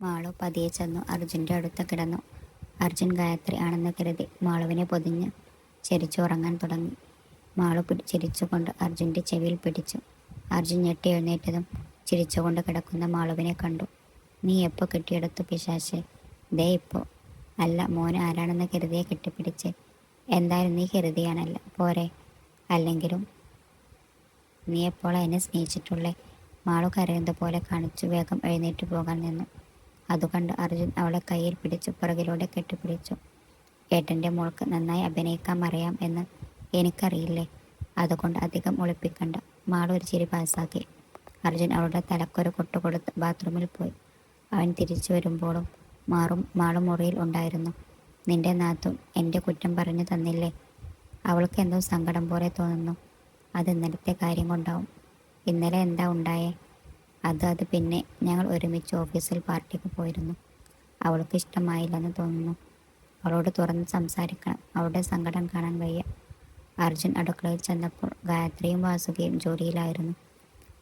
മാളു പതിയെ ചെന്നു. അർജുന്റെ അടുത്ത് കിടന്നു. അർജുൻ ഗായത്രി ആണെന്ന് കരുതി മാളുവിനെ പൊതിഞ്ഞ് ചിരിച്ചുറങ്ങാൻ തുടങ്ങി. മാളു പിടി ചിരിച്ചുകൊണ്ട് അർജുന്റെ ചെവിയിൽ പിടിച്ചു. അർജുൻ ഞെട്ടി എഴുന്നേറ്റതും ചിരിച്ചുകൊണ്ട് കിടക്കുന്ന മാളുവിനെ കണ്ടു. നീ എപ്പോൾ കെട്ടിയെടുത്തു പിശാശെ? ദേ ഇപ്പോൾ അല്ല മോൻ ആരാണെന്ന് കരുതിയെ കെട്ടിപ്പിടിച്ച്. എന്തായാലും നീ കരുതിയാണല്ല. പോരെ. അല്ലെങ്കിലും നീ എപ്പോഴാണ് എന്നെ സ്നേഹിച്ചിട്ടുള്ളേ? മാളു കരയുന്നത് പോലെ കാണിച്ചു വേഗം എഴുന്നേറ്റ് പോകാൻ നിന്നു. അതുകണ്ട് അർജുൻ അവളെ കയ്യിൽ പിടിച്ചു പുറകിലൂടെ കെട്ടിപ്പിടിച്ചു. ഏട്ടന്റെ മോൾക്ക് നന്നായി അഭിനയിക്കാൻ അറിയാം എന്ന് എനിക്കറിയില്ലേ അതുകൊണ്ട് അധികം ഒളിപ്പിക്കണ്ട. മാളൊരു ഒരു ചിരി പാസ്സാക്കി. അർജുൻ അവളുടെ തലക്കൊരു കൊട്ടു കൊടുത്ത് ബാത്റൂമിൽ പോയി. അവൻ തിരിച്ചു വരുമ്പോഴും മാറും മാളും മുറിയിൽ ഉണ്ടായിരുന്നു. നിന്റെ നാത്തും എന്റെ കുറ്റം പറഞ്ഞു തന്നില്ലേ? അവൾക്ക് എന്തോ സങ്കടം പോലെ തോന്നുന്നു. അത് ഇന്നലത്തെ കാര്യം കൊണ്ടാവും. ഇന്നലെ എന്താ ഉണ്ടായേ? അത് അത് പിന്നെ ഞങ്ങൾ ഒരുമിച്ച് ഓഫീസിൽ പാർട്ടിക്ക് പോയിരുന്നു. അവൾക്ക് ഇഷ്ടമായില്ലെന്ന് തോന്നുന്നു. അവളോട് തുറന്ന് സംസാരിക്കണം. അവളുടെ സങ്കടം കാണാൻ വയ്യ. അർജുൻ അടുക്കളയിൽ ചെന്നപ്പോൾ ഗായത്രിയും വാസുകയും ജോലിയിലായിരുന്നു.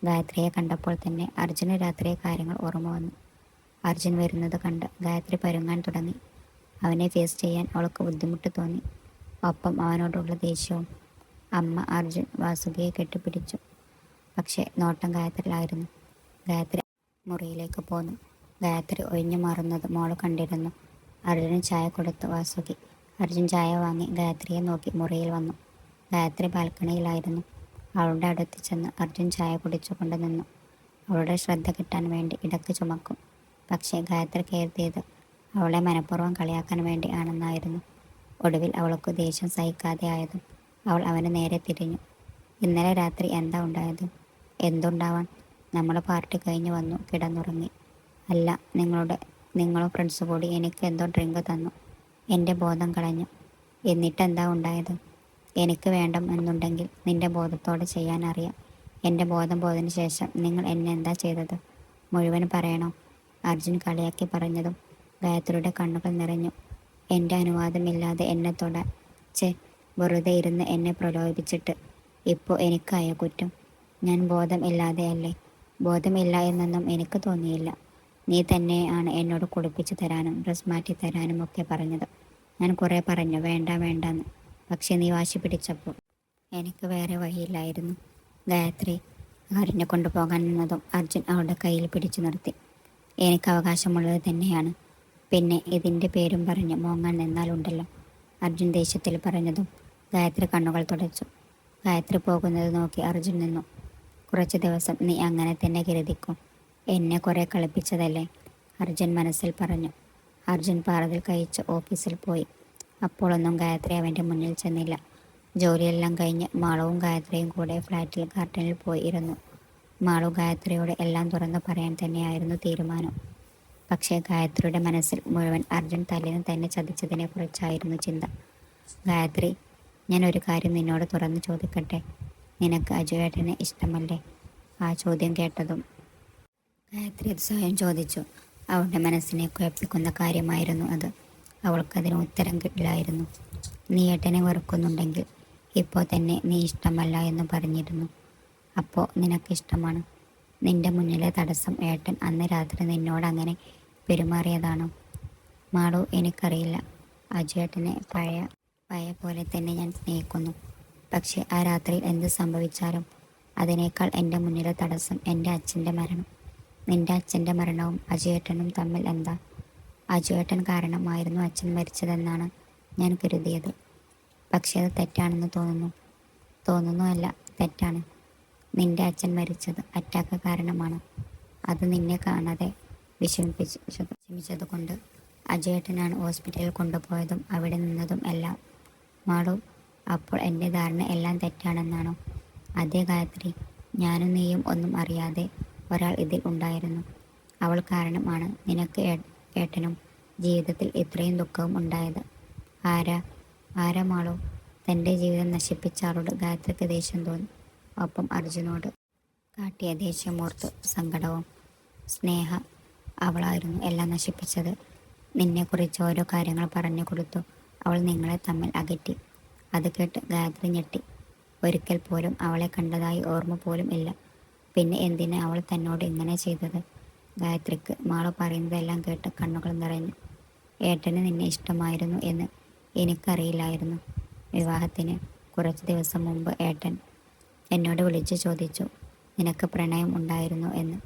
ഗായത്രിയെ കണ്ടപ്പോൾ തന്നെ അർജുന് രാത്രിയെ കാര്യങ്ങൾ ഓർമ്മ വന്നു. അർജുൻ വരുന്നത് കണ്ട് ഗായത്രി പരുങ്ങാൻ തുടങ്ങി. അവനെ ഫേസ് ചെയ്യാൻ അവൾക്ക് ബുദ്ധിമുട്ട് തോന്നി. ഒപ്പം അവനോടുള്ള ദേഷ്യവും അമ്മ അർജുൻ വാസുകയെ കെട്ടിപ്പിടിച്ചു. പക്ഷേ നോട്ടം ഗായത്രിയിലായിരുന്നു. ഗായത്രി മുറിയിലേക്ക് പോന്നു. ഗായത്രി ഒഴിഞ്ഞു മാറുന്നത് മോൾ കണ്ടിരുന്നു. അർജുന് ചായ കൊടുത്തു വാസുകി. അർജുൻ ചായ വാങ്ങി ഗായത്രിയെ നോക്കി മുറിയിൽ വന്നു. ഗായത്രി ബാൽക്കണിയിലായിരുന്നു. അവളുടെ അടുത്ത് ചെന്ന് അർജുൻ ചായ കുടിച്ചുകൊണ്ട് നിന്നു. അവളുടെ ശ്രദ്ധ കിട്ടാൻ വേണ്ടി ഇടയ്ക്ക് ചുമക്കും. പക്ഷേ ഗായത്രി കരുതിയത് അവളെ മനഃപൂർവം കളിയാക്കാൻ വേണ്ടി ആണെന്നായിരുന്നു. ഒടുവിൽ അവൾക്ക് ദേഷ്യം സഹിക്കാതെ ആയതും അവൾ അവന് നേരെ തിരിഞ്ഞു. ഇന്നലെ രാത്രി എന്താ ഉണ്ടായത്? എന്തുണ്ടാവാൻ? നമ്മൾ പാർട്ടി കഴിഞ്ഞ് വന്നു കിടന്നുറങ്ങി. അല്ല നിങ്ങളുടെ നിങ്ങളും ഫ്രണ്ട്സ് കൂടി എനിക്ക് എന്തോ ഡ്രിങ്ക് തന്നു. എന്റെ ബോധം കളഞ്ഞു. എന്നിട്ട് എന്താ ഉണ്ടായത്? എനിക്ക് വേണ്ട എന്നുണ്ടെങ്കിൽ നിന്റെ ബോധത്തോടെ ചെയ്യാൻ അറിയാം. എന്റെ ബോധം പോയതിന് ശേഷം നിങ്ങൾ എന്നെ എന്താ ചെയ്തത്? മുഴുവൻ പറയണോ? അർജുൻ കളിയാക്കി പറഞ്ഞതും ഗായത്രിയുടെ കണ്ണുകൾ നിറഞ്ഞു. എന്റെ അനുവാദമില്ലാതെ എന്നെ തൊടാൻ ചെ വെറുതെ ഇരുന്ന് എന്നെ പ്രലോഭിപ്പിച്ചിട്ട്. ഇപ്പോൾ എനിക്കായ കുറ്റം ഞാൻ ബോധം ഇല്ലാതെയല്ലേ? ബോധമില്ല എന്നൊന്നും എനിക്ക് തോന്നിയില്ല. നീ തന്നെ ആണ് എന്നോട് കുളിപ്പിച്ചു തരാനും ഡ്രസ് മാറ്റി തരാനും ഒക്കെ പറഞ്ഞത്. ഞാൻ കുറേ പറഞ്ഞു വേണ്ട വേണ്ടെന്ന്. പക്ഷെ നീ വാശി പിടിച്ചപ്പോൾ എനിക്ക് വേറെ വഴിയില്ലായിരുന്നു. ഗായത്രി ആരിനെ കൊണ്ടുപോകാൻ നിന്നതും അർജുൻ അവളുടെ കയ്യിൽ പിടിച്ചു നിർത്തി. എനിക്ക് അവകാശമുള്ളത് തന്നെയാണ്. പിന്നെ ഇതിന്റെ പേരും പറഞ്ഞ് മോങ്ങാൻ നിന്നാലുണ്ടല്ലോ അർജുൻ ദേഷ്യത്തിൽ പറഞ്ഞതും ഗായത്രി കണ്ണുകൾ തുടച്ചു. ഗായത്രി പോകുന്നത് നോക്കി അർജുൻ നിന്നു. കുറച്ച് ദിവസം നീ അങ്ങനെ തന്നെ കരുതിക്കും. എന്നെ കുറെ കളിപ്പിച്ചതല്ലേ? അർജുൻ മനസ്സിൽ പറഞ്ഞു. അർജുൻ പാറതിൽ കഴിച്ച് ഓഫീസിൽ പോയി. അപ്പോഴൊന്നും ഗായത്രി അവന്റെ മുന്നിൽ ചെന്നില്ല. ജോലിയെല്ലാം കഴിഞ്ഞ് മാളവും ഗായത്രിയും കൂടെ ഫ്ലാറ്റിൽ ഗാർഡനിൽ പോയിരുന്നു. മാളു ഗായത്രിയോട് എല്ലാം തുറന്നു പറയാൻ തന്നെയായിരുന്നു തീരുമാനം. പക്ഷേ ഗായത്രിയുടെ മനസ്സിൽ മുഴുവൻ അർജുൻ തല്ലിന് തന്നെ ചതിച്ചതിനെക്കുറിച്ചായിരുന്നു ചിന്ത. ഗായത്രി ഞാൻ ഒരു കാര്യം നിന്നോട് തുറന്നു ചോദിക്കട്ടെ? നിനക്ക് അജുവേട്ടനെ ഇഷ്ടമല്ലേ? ആ ചോദ്യം കേട്ടതും ഗായത്രി സ്വയം ചോദിച്ചു. അവളുടെ മനസ്സിനെ കുഴപ്പിക്കുന്ന കാര്യമായിരുന്നു അത്. അവൾക്കതിന് ഉത്തരം കിട്ടില്ലായിരുന്നു. നീ ഏട്ടനെ വെറുക്കുന്നുണ്ടെങ്കിൽ ഇപ്പോൾ തന്നെ നീ ഇഷ്ടമല്ല എന്ന് പറഞ്ഞിരുന്നു. അപ്പോൾ നിനക്ക് ഇഷ്ടമാണ്? നിന്റെ മുന്നിലെ തടസ്സം ഏട്ടൻ അന്ന് രാത്രി നിന്നോട് അങ്ങനെ പെരുമാറിയതാണോ? മാളു എനിക്കറിയില്ല. അജു ഏട്ടനെ പഴയ പഴയ പോലെ തന്നെ ഞാൻ സ്നേഹിക്കുന്നു. പക്ഷേ ആ രാത്രിയിൽ എന്ത് സംഭവിച്ചാലും അതിനേക്കാൾ എന്റെ മുന്നിലെ തടസ്സം എന്റെ അച്ഛന്റെ മരണം. നിന്റെ അച്ഛന്റെ മരണവും അജുവേട്ടനും തമ്മിൽ എന്താ? അജുവേട്ടൻ കാരണമായിരുന്നു അച്ഛൻ മരിച്ചതെന്നാണ് ഞാൻ കരുതിയത്. പക്ഷേ അത് തെറ്റാണെന്ന് തോന്നുന്നു. തോന്നുന്നു അല്ല തെറ്റാണ്. നിന്റെ അച്ഛൻ മരിച്ചത് അറ്റാക്ക് കാരണമാണ്. അത് നിന്നെ കാണാതെ വിഷമിപ്പിച്ച് വിഷമിച്ചത് കൊണ്ട് അജയേട്ടനാണ് ഹോസ്പിറ്റലിൽ കൊണ്ടുപോയതും അവിടെ നിന്നതും എല്ലാം. മാളു അപ്പോൾ എന്റെ ധാരണ എല്ലാം തെറ്റാണെന്നാണോ? അതേ ഗായത്രി ഞാനും നീയും ഒന്നും അറിയാതെ ഒരാൾ ഇതിൽ ഉണ്ടായിരുന്നു. അവൾ കാരണമാണ് നിനക്ക് ഏട്ടനും ജീവിതത്തിൽ ഇത്രയും ദുഃഖവും ഉണ്ടായത്. ആരാ ആരമാളോ? തന്റെ ജീവിതം നശിപ്പിച്ച ആളോട് ഗായത്രിക്ക് ദേഷ്യം തോന്നി. ഒപ്പം അർജുനോട് കാട്ടിയ ദേഷ്യമോർത്ത് സങ്കടവും സ്നേഹ അവളായിരുന്നു എല്ലാം നശിപ്പിച്ചത്. നിന്നെക്കുറിച്ച് ഓരോ കാര്യങ്ങൾ പറഞ്ഞു കൊടുത്തു. അവൾ നിങ്ങളെ തമ്മിൽ അകറ്റി. അത് കേട്ട് ഗായത്രി ഞെട്ടി. ഒരിക്കൽ പോലും അവളെ കണ്ടതായി ഓർമ്മ പോലും ഇല്ല. പിന്നെ എന്തിനാ അവൾ തന്നോട് ഇങ്ങനെ ചെയ്തത്? ഗായത്രിക്ക് മാള പറയുന്നതെല്ലാം കേട്ട് കണ്ണുകൾ നിറഞ്ഞു. ഏട്ടന് നിന്നെ ഇഷ്ടമായിരുന്നു എന്ന് എനിക്കറിയില്ലായിരുന്നു. വിവാഹത്തിന് കുറച്ച് ദിവസം മുമ്പ് ഏട്ടൻ എന്നോട് വിളിച്ചു ചോദിച്ചു നിനക്ക് പ്രണയം ഉണ്ടായിരുന്നു എന്ന്.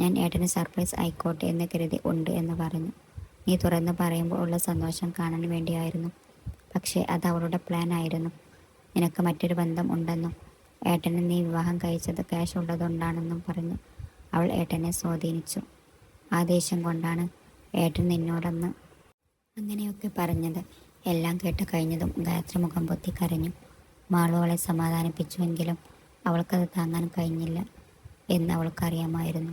ഞാൻ ഏട്ടന് സർപ്രൈസ് ആയിക്കോട്ടെ എന്ന് കരുതി ഉണ്ട് എന്ന് പറഞ്ഞു. നീ തുറന്ന് പറയുമ്പോൾ ഉള്ള സന്തോഷം കാണാൻ വേണ്ടിയായിരുന്നു. പക്ഷേ അത് അവളുടെ പ്ലാൻ ആയിരുന്നു. നിനക്ക് മറ്റൊരു ബന്ധം ഉണ്ടെന്നും ഏട്ടനെ നീ വിവാഹം കഴിച്ചത് ക്യാഷ് ഉള്ളതുകൊണ്ടാണെന്നും പറഞ്ഞു. അവൾ ഏട്ടനെ സ്വാധീനിച്ചു. ആ ദേഷ്യം കൊണ്ടാണ് ഏട്ടൻ നിന്നോടന്ന് അങ്ങനെയൊക്കെ പറഞ്ഞത്. എല്ലാം കേട്ട് കഴിഞ്ഞതും ഗായത്രി മുഖം പൊത്തി കരഞ്ഞു. മാളുകളെ സമാധാനിപ്പിച്ചുവെങ്കിലും അവൾക്കത് താങ്ങാൻ കഴിഞ്ഞില്ല എന്ന് അവൾക്കറിയാമായിരുന്നു.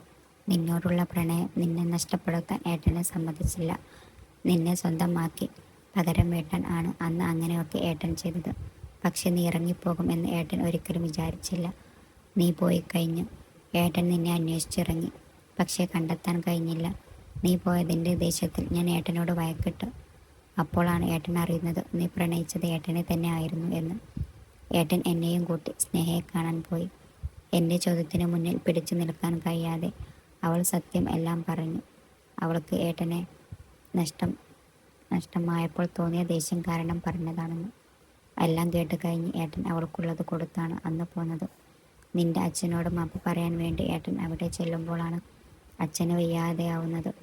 നിന്നോടുള്ള പ്രണയം നിന്നെ നഷ്ടപ്പെടുത്താൻ ഏട്ടനെ സമ്മതിച്ചില്ല. നിന്നെ സ്വന്തമാക്കി പകരം ഏട്ടൻ ആണ് അന്ന് അങ്ങനെയൊക്കെ ഏട്ടൻ ചെയ്തത്. പക്ഷെ നീ ഇറങ്ങിപ്പോകും എന്ന് ഏട്ടൻ ഒരിക്കലും വിചാരിച്ചില്ല. നീ പോയി കഴിഞ്ഞു. ഏട്ടൻ നിന്നെ അന്വേഷിച്ചിറങ്ങി. പക്ഷേ കണ്ടെത്താൻ കഴിഞ്ഞില്ല. നീ പോയതിന്റെ ദേഷ്യത്തിൽ ഞാൻ ഏട്ടനോട് വയക്കിട്ടു അപ്പോഴാണ് ഏട്ടൻ അറിയുന്നത് നീ പ്രണയിച്ചത് ഏട്ടനെ തന്നെ ആയിരുന്നു എന്ന്. ഏട്ടൻ എന്നെയും കൂട്ടി സ്നേഹയെ കാണാൻ പോയി. എന്റെ ചോദ്യത്തിന് മുന്നിൽ പിടിച്ചു നിൽക്കാൻ കഴിയാതെ അവൾ സത്യം എല്ലാം പറഞ്ഞു. അവൾക്ക് ഏട്ടനെ നഷ്ടം നഷ്ടമായപ്പോൾ തോന്നിയ ദേഷ്യം കാരണം പറഞ്ഞതാണെന്ന്. എല്ലാം കേട്ട് കഴിഞ്ഞ് ഏട്ടൻ അവൾക്കുള്ളത് കൊടുത്താണ് അന്ന് പോന്നത്. നിന്റെ അച്ഛനോടും അപ്പ പറയാൻ വേണ്ടി ഏട്ടൻ അവിടെ ചെല്ലുമ്പോഴാണ് അച്ഛന് വയ്യാതെയാവുന്നത്.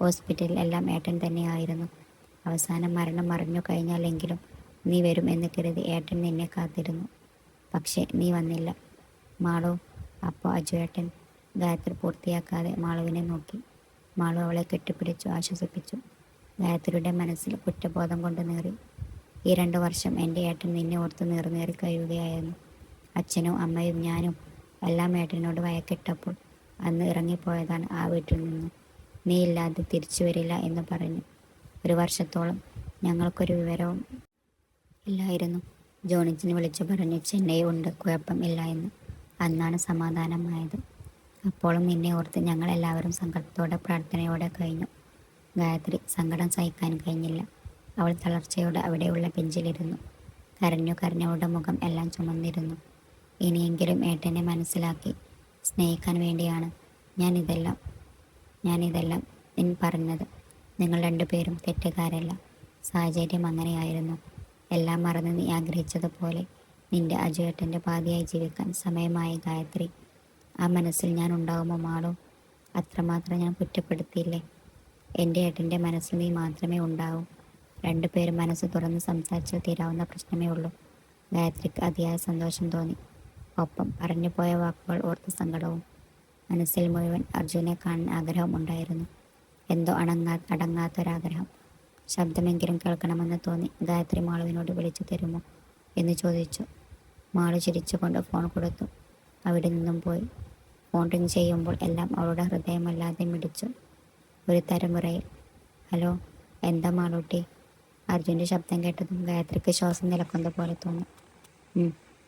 ഹോസ്പിറ്റലിൽ എല്ലാം ഏട്ടൻ തന്നെയായിരുന്നു. അവസാനം മരണം മറിഞ്ഞു കഴിഞ്ഞാലെങ്കിലും നീ വരും എന്ന് കരുതി ഏട്ടൻ നിന്നെ കാത്തിരുന്നു. പക്ഷേ നീ വന്നില്ല. മാളു അപ്പോൾ അജുവേട്ടൻ ഗായത്രി പൂർത്തിയാക്കാതെ മാളുവിനെ നോക്കി. മാളു അവളെ കെട്ടിപ്പിടിച്ചു ആശ്വസിപ്പിച്ചു. ഗായത്രിയുടെ മനസ്സിൽ കുറ്റബോധം കൊണ്ട് നേറി. ഈ രണ്ടു വർഷം എന്റെ ഏട്ടൻ നിന്നെ ഓർത്ത് നേറി കഴിയുകയായിരുന്നു. അച്ഛനും അമ്മയും ഞാനും എല്ലാം ഏട്ടനോട് വയക്കിട്ടപ്പോൾ അന്ന് ഇറങ്ങിപ്പോയതാണ് ആ വീട്ടിൽ നിന്ന്. നീ ഇല്ലാതെ തിരിച്ചു വരില്ല എന്ന് പറഞ്ഞു. ഒരു വർഷത്തോളം ഞങ്ങൾക്കൊരു വിവരവും ഇല്ലായിരുന്നു. ജോണിച്ചിന് വിളിച്ചു പറഞ്ഞു ചെന്നൈ ഉണ്ട് കുഴപ്പം ഇല്ല എന്ന്. അന്നാണ് സമാധാനമായത്. അപ്പോഴും നിന്നെ ഓർത്ത് ഞങ്ങൾ എല്ലാവരും സങ്കടത്തോടെ പ്രാർത്ഥനയോടെ കഴിഞ്ഞു. ഗായത്രി സങ്കടം സഹിക്കാൻ കഴിഞ്ഞില്ല. അവൾ തളർച്ചയോടെ അവിടെയുള്ള ബെഞ്ചിലിരുന്നു. കരഞ്ഞു കരഞ്ഞവളുടെ മുഖം എല്ലാം ചുമന്നിരുന്നു. ഇനിയെങ്കിലും ഏട്ടനെ മനസ്സിലാക്കി സ്നേഹിക്കാൻ വേണ്ടിയാണ് ഞാനിതെല്ലാം ഞാനിതെല്ലാം നിൻ പറഞ്ഞത്. നിങ്ങൾ രണ്ടുപേരും തെറ്റുകാരല്ല. സാഹചര്യം അങ്ങനെയായിരുന്നു. എല്ലാം മറന്ന് നീ ആഗ്രഹിച്ചതുപോലെ നിന്റെ അജുവേട്ടന്റെ പാതിയായി ജീവിക്കാൻ സമയമായി ഗായത്രി. ആ മനസ്സിൽ ഞാൻ ഉണ്ടാകുമോ മാളോ? അത്രമാത്രം ഞാൻ കുറ്റപ്പെടുത്തിയില്ലേ? എന്റെ ഏട്ടന്റെ മനസ്സിൽ നീ മാത്രമേ ഉണ്ടാവൂ. രണ്ടുപേരും മനസ്സ് തുറന്ന് സംസാരിച്ചാൽ തീരാവുന്ന പ്രശ്നമേ ഉള്ളൂ. ഗായത്രിക്ക് അതിയായ സന്തോഷം തോന്നി. ഒപ്പം പറഞ്ഞുപോയ വാക്കുകൾ ഓർത്ത സങ്കടവും. മനസ്സിൽ മുഴുവൻ അർജുനെ കാണാൻ ആഗ്രഹം ഉണ്ടായിരുന്നു. എന്തോ അണങ്ങാ അടങ്ങാത്തൊരാഗ്രഹം. ശബ്ദമെങ്കിലും കേൾക്കണമെന്ന് തോന്നി. ഗായത്രി മാളുവിനോട് വിളിച്ചു തരുമോ എന്ന് ചോദിച്ചു. മാളു ചിരിച്ചുകൊണ്ട് ഫോൺ കൊടുത്തു. അവിടെ നിന്നും പോയി. ഫോൺ റിങ് ചെയ്യുമ്പോൾ എല്ലാം അവളുടെ ഹൃദയമല്ലാതെ മിടിച്ചു. ഒരു തരമുറയിൽ ഹലോ എന്താ മാളൂട്ടി? അർജുന്റെ ശബ്ദം കേട്ടതും ഗായത്രിക്ക് ശ്വാസം നിലക്കുന്ന പോലെ തോന്നി.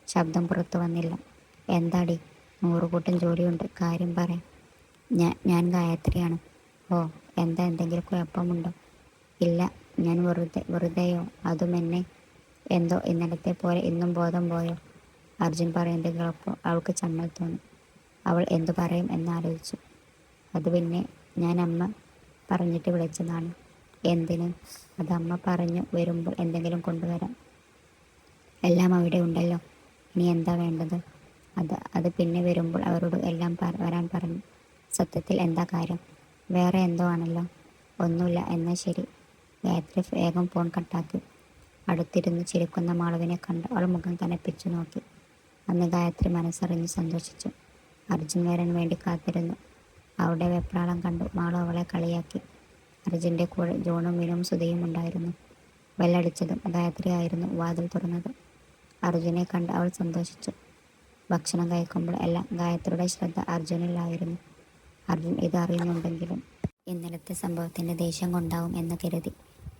ശബ്ദം പുറത്തു വന്നില്ല. എന്താടി? നൂറുകൂട്ടം ജോലിയുണ്ട്. കാര്യം പറയാം ഞാൻ ഞാൻ ഗായത്രിയാണ്. ഓ എന്താ എന്തെങ്കിലും കുഴപ്പമുണ്ടോ? ഇല്ല ഞാൻ വെറുതെ വെറുതെയോ? അതും എന്നെ എന്തോ ഇന്നലത്തെ പോലെ ഇന്നും ബോധം പോയോ? അർജുൻ പറയുന്നത് കേൾപ്പോൾ അവൾക്ക് ചമ്മൽ തോന്നി. അവൾ എന്തു പറയും എന്നാലോചിച്ചു അത് പിന്നെ ഞാൻ അമ്മ പറഞ്ഞിട്ട് വിളിച്ചതാണ്. എന്തിന്? അത് അമ്മ പറഞ്ഞു വരുമ്പോൾ എന്തെങ്കിലും കൊണ്ടുവരാം. എല്ലാം അവിടെ ഉണ്ടല്ലോ. ഇനി എന്താ വേണ്ടത്? അത് അത് പിന്നെ വരുമ്പോൾ അവരോട് എല്ലാം വരാൻ പറഞ്ഞു. സത്യത്തിൽ എന്താ കാര്യം? വേറെ എന്തോ ആണല്ലോ. ഒന്നുമില്ല എന്നാൽ ശരി. ഗായത്രി വേഗം ഫോൺ കട്ടാക്കി. അടുത്തിരുന്ന് ചിരിക്കുന്ന മാളവിനെ കണ്ട് അവൾ മുഖം കനപ്പിച്ചു നോക്കി. അന്ന് ഗായത്രി മനസ്സറിഞ്ഞ് സന്തോഷിച്ചു. അർജുൻ വരാൻ വേണ്ടി കാത്തിരുന്നു. അവളുടെ വെപ്രാളം കണ്ടു. മാളു അവളെ കളിയാക്കി. അർജുന്റെ കൂടെ ജോണും മീനും സുധയും ഉണ്ടായിരുന്നു. വെല്ലടിച്ചതും ഗായത്രി ആയിരുന്നു വാതിൽ തുറന്നത്. അർജുനെ കണ്ട് അവൾ സന്തോഷിച്ചു. ഭക്ഷണം കഴിക്കുമ്പോൾ എല്ലാം ഗായത്രിയുടെ ശ്രദ്ധ അർജുനിലായിരുന്നു. അർജുൻ ഇത് അറിയുന്നുണ്ടെങ്കിലും ഇന്നലത്തെ സംഭവത്തിന്റെ ദേഷ്യം കൊണ്ടാവും എന്ന് കരുതി.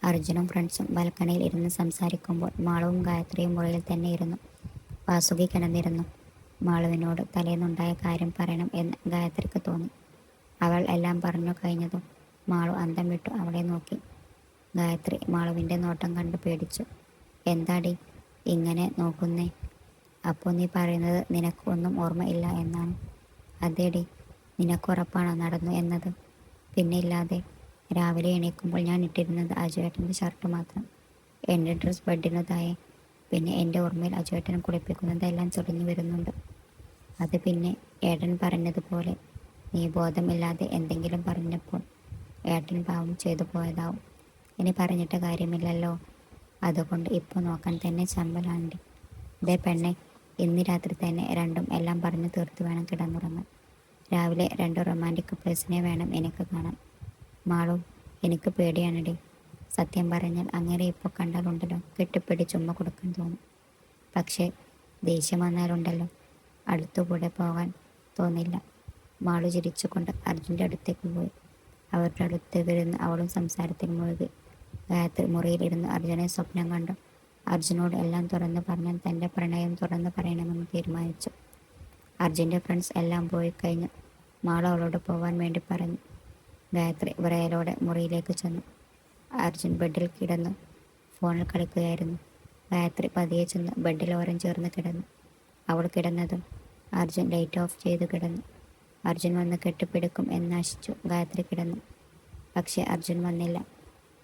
അർജുനും ഫ്രണ്ട്സും ബാൽക്കണിയിൽ ഇരുന്ന് സംസാരിക്കുമ്പോൾ മാളവും ഗായത്രിയും മുറിയിൽ തന്നെ ഇരുന്നു. വാസുകി കിടന്നിരുന്നു. മാളുവിനോട് തലേന്നുണ്ടായ കാര്യം പറയണം എന്ന് ഗായത്രിക്ക് തോന്നി. അവൾ എല്ലാം പറഞ്ഞു കഴിഞ്ഞതും മാളു അന്തം വിട്ടു അവളെ നോക്കി. ഗായത്രി മാളുവിന്റെ നോട്ടം കണ്ട് പേടിച്ചു. എന്താടി ഇങ്ങനെ നോക്കുന്നേ? അപ്പോൾ നീ പറയുന്നത് നിനക്ക് ഒന്നും ഓർമ്മയില്ല എന്നാണ്. അതേടി നിനക്കുറപ്പാണോ നടന്നു എന്നത്? പിന്നെ ഇല്ലാതെ രാവിലെ എണീക്കുമ്പോൾ ഞാൻ ഇട്ടിരുന്നത് അജുവേട്ടന്റെ ഷർട്ട് മാത്രം. എന്റെ ഡ്രസ്സ് ബെഡിനതായി പിന്നെ എന്റെ ഓർമ്മയിൽ അജുവേട്ടനെ കുളിപ്പിക്കുന്നതെല്ലാം ചൊടിഞ്ഞു വരുന്നുണ്ട്. അത് പിന്നെ ഏടൻ പറഞ്ഞതുപോലെ നീ ബോധമില്ലാതെ എന്തെങ്കിലും പറഞ്ഞപ്പോൾ ഏട്ടൻ പാവം ചെയ്തു പോയതാവും. ഇനി പറഞ്ഞിട്ട് കാര്യമില്ലല്ലോ. അതുകൊണ്ട് ഇപ്പോൾ നോക്കാൻ തന്നെ ചമ്പലാണ്ടി. ഇതേ പെണ്ണെ ഇന്ന് രാത്രി തന്നെ രണ്ടും എല്ലാം പറഞ്ഞു തീർത്തു വേണം കിടന്നുറങ്ങാൻ. രാവിലെ രണ്ട് റൊമാന്റിക് കപ്പിൾസിനെ വേണം എനിക്ക് കാണാൻ. മാളു എനിക്ക് പേടിയാണടി. സത്യം പറഞ്ഞാൽ അങ്ങനെ ഇപ്പോൾ കണ്ടാലുണ്ടല്ലോ. കെട്ടിപ്പിടി ചുമ കൊടുക്കാൻ തോന്നും. പക്ഷേ ദേഷ്യം വന്നാലുണ്ടല്ലോ. അടുത്തുകൂടെ പോകാൻ തോന്നില്ല. മാളു ചിരിച്ചുകൊണ്ട് അർജുന്റെ അടുത്തേക്ക് പോയി. അവരുടെ അടുത്ത് വരുന്ന അവളും സംസാരത്തിൽ മുഴുകി. ഗായത്രി മുറിയിലിരുന്ന് അർജുനെ സ്വപ്നം കണ്ടു. അർജുനോട് എല്ലാം തുറന്ന് പറഞ്ഞാൽ തന്റെ പ്രണയം തുറന്ന് പറയണമെന്ന് തീരുമാനിച്ചു. അർജുന്റെ ഫ്രണ്ട്സ് എല്ലാം പോയി കഴിഞ്ഞു. മാളു അവളോട് പോവാൻ വേണ്ടി പറഞ്ഞു. ഗായത്രി വിറയലോടെ മുറിയിലേക്ക് ചെന്നു. അർജുൻ ബെഡിൽ കിടന്നു. ഫോണിൽ കളിക്കുകയായിരുന്നു. ഗായത്രി പതിയെ ചെന്ന് ബെഡിൽ ഓരം ചേർന്ന് കിടന്നു. അവൾ കിടന്നതും അർജുൻ ലൈറ്റ് ഓഫ് ചെയ്ത് കിടന്നു. അർജുൻ വന്ന് കെട്ടിപ്പിടിക്കും എന്നാശിച്ചു ഗായത്രി കിടന്നു. പക്ഷേ അർജുൻ വന്നില്ല.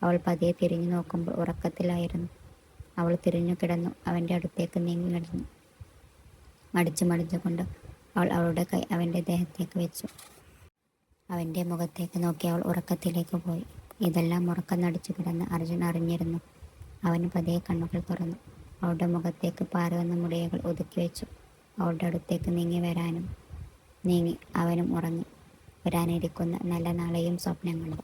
അവൾ പതിയെ തിരിഞ്ഞു നോക്കുമ്പോൾ ഉറക്കത്തിലായിരുന്നു. അവൾ തിരിഞ്ഞു കിടന്നു. അവന്റെ അടുത്തേക്ക് നീങ്ങി കിടന്നു മടിച്ചു മടിച്ചുകൊണ്ട് അവൾ അവളുടെ കൈ അവന്റെ ദേഹത്തേക്ക് വെച്ചു. അവന്റെ മുഖത്തേക്ക് നോക്കി അവൾ ഉറക്കത്തിലേക്ക് പോയി. ഇതെല്ലാം ഉറക്കം നടിച്ചു കിടന്ന് അർജുൻ അറിഞ്ഞിരുന്നു. അവന് പതിയെ കണ്ണുകൾ തുറന്നു. അവളുടെ മുഖത്തേക്ക് പാറുവന്ന മുടിയകൾ ഒതുക്കി വെച്ചു. അവളുടെ അടുത്തേക്ക് നീങ്ങി വരാനും നീങ്ങി അവനും ഉറങ്ങി. വരാനിരിക്കുന്ന നല്ല നാളെയും സ്വപ്നം കണ്ടു